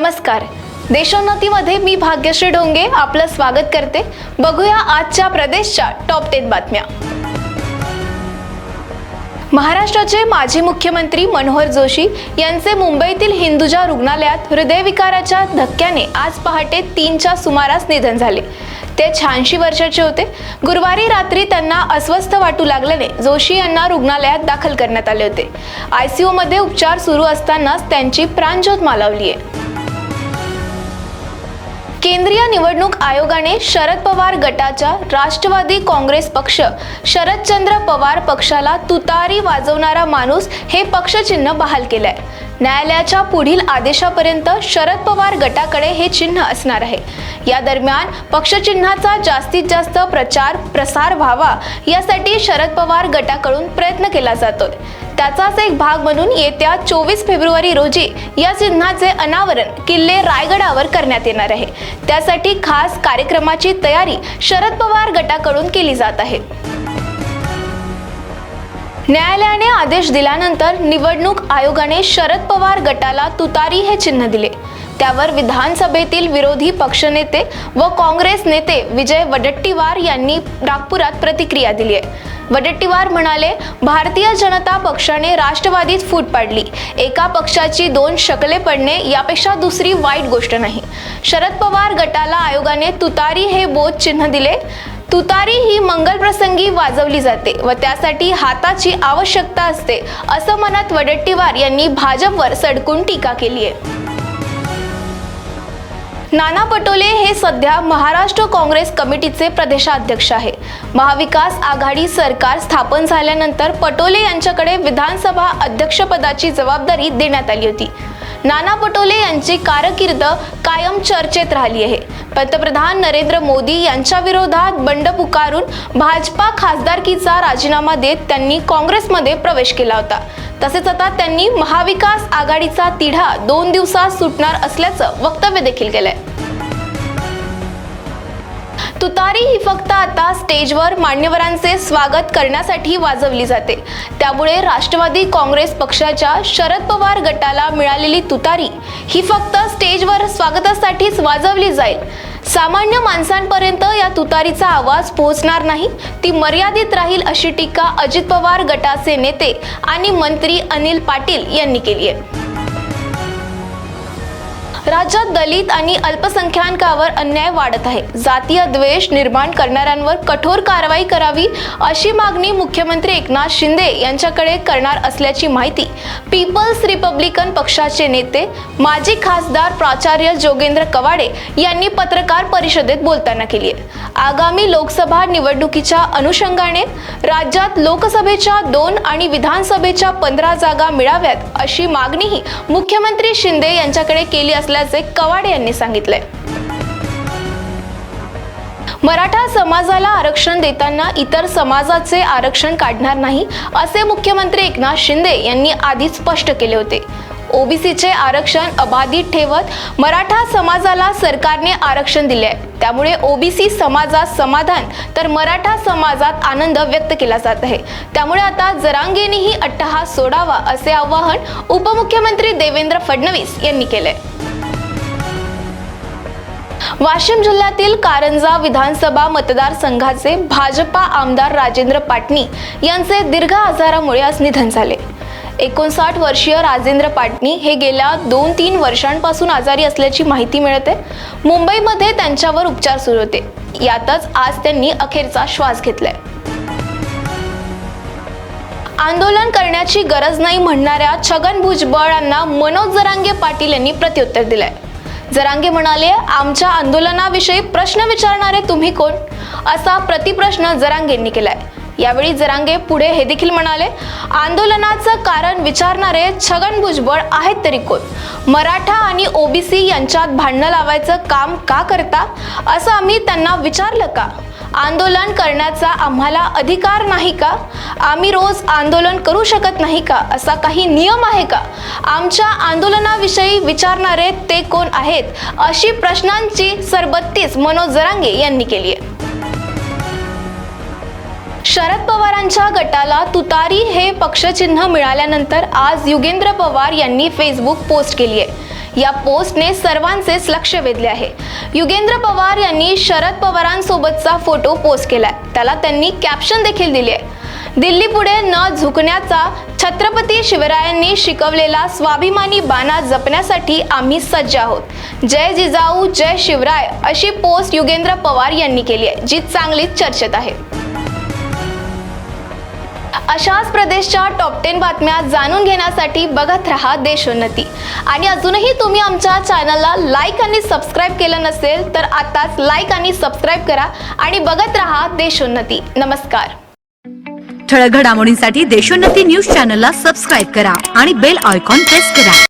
नमस्कार. देशोन्नतीमध्ये मी भाग्यश्री डोंगे आपलं स्वागत करते. बघूया आजच्या प्रदेशच्या टॉप टेन बातम्या. महाराष्ट्राचे माजी मुख्यमंत्री मनोहर जोशी यांचे मुंबईतील हिंदुजा रुग्णालयात हृदयविकाराच्या धक्क्याने आज पहाटे तीनच्या सुमारास निधन झाले. ते शहाऐंशी वर्षाचे होते. गुरुवारी रात्री त्यांना अस्वस्थ वाटू लागल्याने जोशी यांना रुग्णालयात दाखल करण्यात आले होते. आयसीयू मध्ये उपचार सुरू असतानाच त्यांची प्राणज्योत मालवली आहे केंद्रीय निवडणूक आयोगाने शरद पवार गटाच्या राष्ट्रवादी काँग्रेस पक्ष शरदचंद्र पवार पक्षाला तुतारी वाजवणारा माणूस हे पक्षचिन्ह बहाल केलंय. न्यायालयाच्या पुढील आदेशापर्यंत शरद पवार गटाकडे हे चिन्ह असणार आहे. या दरम्यान पक्षचिन्हाचा जास्तीत जास्त प्रचार प्रसार व्हावा यासाठी शरद पवार गटाकडून प्रयत्न केला जातोय. त्याचाच एक भाग म्हणून येत्या चोवीस फेब्रुवारी रोजी या चिन्हाचे अनावरण किल्ले रायगडावर करण्यात येणार आहे. त्यासाठी खास कार्यक्रमाची तयारी शरद पवार गटाकडून केली जात आहे. न्यायालयाने आदेश दिल्यानंतर निवडणूक आयोगाने शरद पवार गटाला तुतारी हे चिन्ह दिले. त्यावर विधानसभेतील विरोधी पक्षनेते व काँग्रेस नेते विजय वडट्टीवार यांनी नागपुरात प्रतिक्रिया दिली आहे. वडट्टीवार म्हणाले भारतीय जनता पक्षाने राष्ट्रवादीत फूट पाडली. एका पक्षाची दोन शकले पडणे यापेक्षा दुसरी वाईट गोष्ट नाही. शरद पवार गटाला आयोगाने तुतारी हे बोध चिन्ह दिले. तुतारी ही मंगलप्रसंगी वाजवली जाते व त्यासाठी हाताची आवश्यकता असते असं म्हणत वडट्टीवार यांनी भाजपवर सडकून टीका केली आहे. नाना पटोले हे सध्या महाराष्ट्र काँग्रेस कमिटीचे प्रदेशाध्यक्ष आहे महाविकास आघाडी सरकार स्थापन झाल्यानंतर पटोले यांच्याकडे विधानसभा अध्यक्षपदाची जबाबदारी देण्यात आली होती. नाना पटोले यांची कारकीर्द कायम चर्चेत राहिली आहे. पंतप्रधान नरेंद्र मोदी यांच्या विरोधात बंड पुकारून भाजपा खासदारकीचा राजीनामा देत त्यांनी काँग्रेसमध्ये प्रवेश केला होता. तसेच आता त्यांनी महाविकास आघाडीचा तिढा दोन दिवसात सुटणार असल्याचं वक्तव्य देखील केलंय. तुतारी ही फक्त आता स्टेजवर मान्यवरांचे स्वागत करण्यासाठी वाजवली जाते. त्यामुळे राष्ट्रवादी काँग्रेस पक्षाच्या शरद पवार गटाला मिळालेली तुतारी ही फक्त स्टेजवर स्वागतासाठीच वाजवली जाईल. सामान्य माणसांपर्यंत या तुतारीचा आवाज पोहोचणार नाही. ती मर्यादित राहील अशी टीका अजित पवार गटाचे नेते आणि मंत्री अनिल पाटील यांनी केली आहे. राज्यात दलित आणि अल्पसंख्याकांवर अन्याय वाढत आहे. जातीय द्वेष निर्माण करणाऱ्यांवर कठोर कारवाई करावी अशी मागणी मुख्यमंत्री एकनाथ शिंदे यांच्याकडे करणार असल्याची माहिती पीपल्स रिपब्लिकन पक्षाचे नेते माजी खासदार प्राचार्य जोगेंद्र कवाडे यांनी पत्रकार परिषदेत बोलताना केली आहे. आगामी लोकसभा निवडणुकीच्या अनुषंगाने राज्यात लोकसभेच्या दोन आणि विधानसभेच्या पंधरा जागा मिळाव्यात अशी मागणीही मुख्यमंत्री शिंदे यांच्याकडे केली असल्या असल्याचे कवाड यांनी सांगितले मराठा समाजाला आरक्षण देताना इतर समाजाचे आरक्षण काढणार नाही असे मुख्यमंत्री एकनाथ शिंदे यांनी आधीच स्पष्ट केले होते. ओबीसीचे आरक्षण अबाधित ठेवत मराठा समाजाला सरकारने आरक्षण दिले आहे त्यामुळे ओबीसी समाजात समाधान तर मराठा समाजात आनंद व्यक्त केला जात आहे. त्यामुळे आता जरांगेनेही अट्टहास सोडावा असे आवाहन उपमुख्यमंत्री देवेंद्र फडणवीस यांनी केलंय. वाशिम जिल्ह्यातील कारंजा विधानसभा मतदारसंघाचे भाजपा आमदार राजेंद्र पाटणी यांचे दीर्घ आजारामुळे आज निधन झाले. एकोणसाठ वर्षीय राजेंद्र पाटणी हे गेल्या दोन तीन वर्षांपासून आजारी असल्याची माहिती मिळते. मुंबईमध्ये त्यांच्यावर उपचार सुरू होते. यातच आज त्यांनी अखेरचा श्वास घेतलाय. आंदोलन करण्याची गरज नाही म्हणणाऱ्या छगन भुजबळांना मनोज जरांगे पाटील यांनी प्रत्युत्तर दिलंय. जरांगे म्हणाले आमच्या आंदोलनाविषयी प्रश्न विचारणारे तुम्ही कोण? असा प्रतिप्रश्न जरांगेंनी केलाय. यावेळी जरांगे पुढे हे देखील म्हणाले आंदोलनाचं कारण विचारणारे छगन भुजबळ आहेत तरी कोण? मराठा आणि ओबीसी यांच्यात भांडणं लावायचं काम का करता? असं आम्ही त्यांना विचारलं का? आंदोलन करण्याचा आम्हाला अधिकार नाही का? आम्ही रोज आंदोलन करू शकत नाही का? असा काही नियम आहे का? आमच्या आंदोलनाविषयी विचारणारे ते कोण आहेत? अशी प्रश्नांची सरबत्तीस मनोज जरांगे यांनी केली आहे. शरद पवारांच्या गटाला तुतारी हे पक्षचिन्ह मिळाल्यानंतर आज युगेंद्र पवार यांनी फेसबुक पोस्ट केली आहे. या पोस्टने सर्वांचेच लक्ष वेधले आहे. युगेंद्र पवार यांनी शरद पवारांसोबतचा फोटो पोस्ट केलाय. त्याला त्यांनी कॅप्शन देखील दिले आहे. दिल्ली पुढे न झुकण्याचा छत्रपती शिवरायांनी शिकवलेला स्वाभिमानी बाणा जपण्यासाठी आम्ही सज्ज आहोत. जय जिजाऊ जय शिवराय अशी पोस्ट युगेंद्र पवार यांनी केली आहे जी चांगलीच चर्चेत आहे. अशाच प्रदेशच्या टॉप टेन बातम्या जाणून घेण्यासाठी बघत रहा देशोन्नती. आणि अजूनही तुम्ही आमच्या चॅनलला लाईक आणि सबस्क्राईब केलं नसेल तर आताच लाईक आणि सबस्क्राईब करा आणि बघत रहा देशोन्नती. नमस्कार. ठळक घडामोडींसाठी देशोन्नती न्यूज चॅनलला सबस्क्राईब करा आणि बेल आयकॉन प्रेस करा.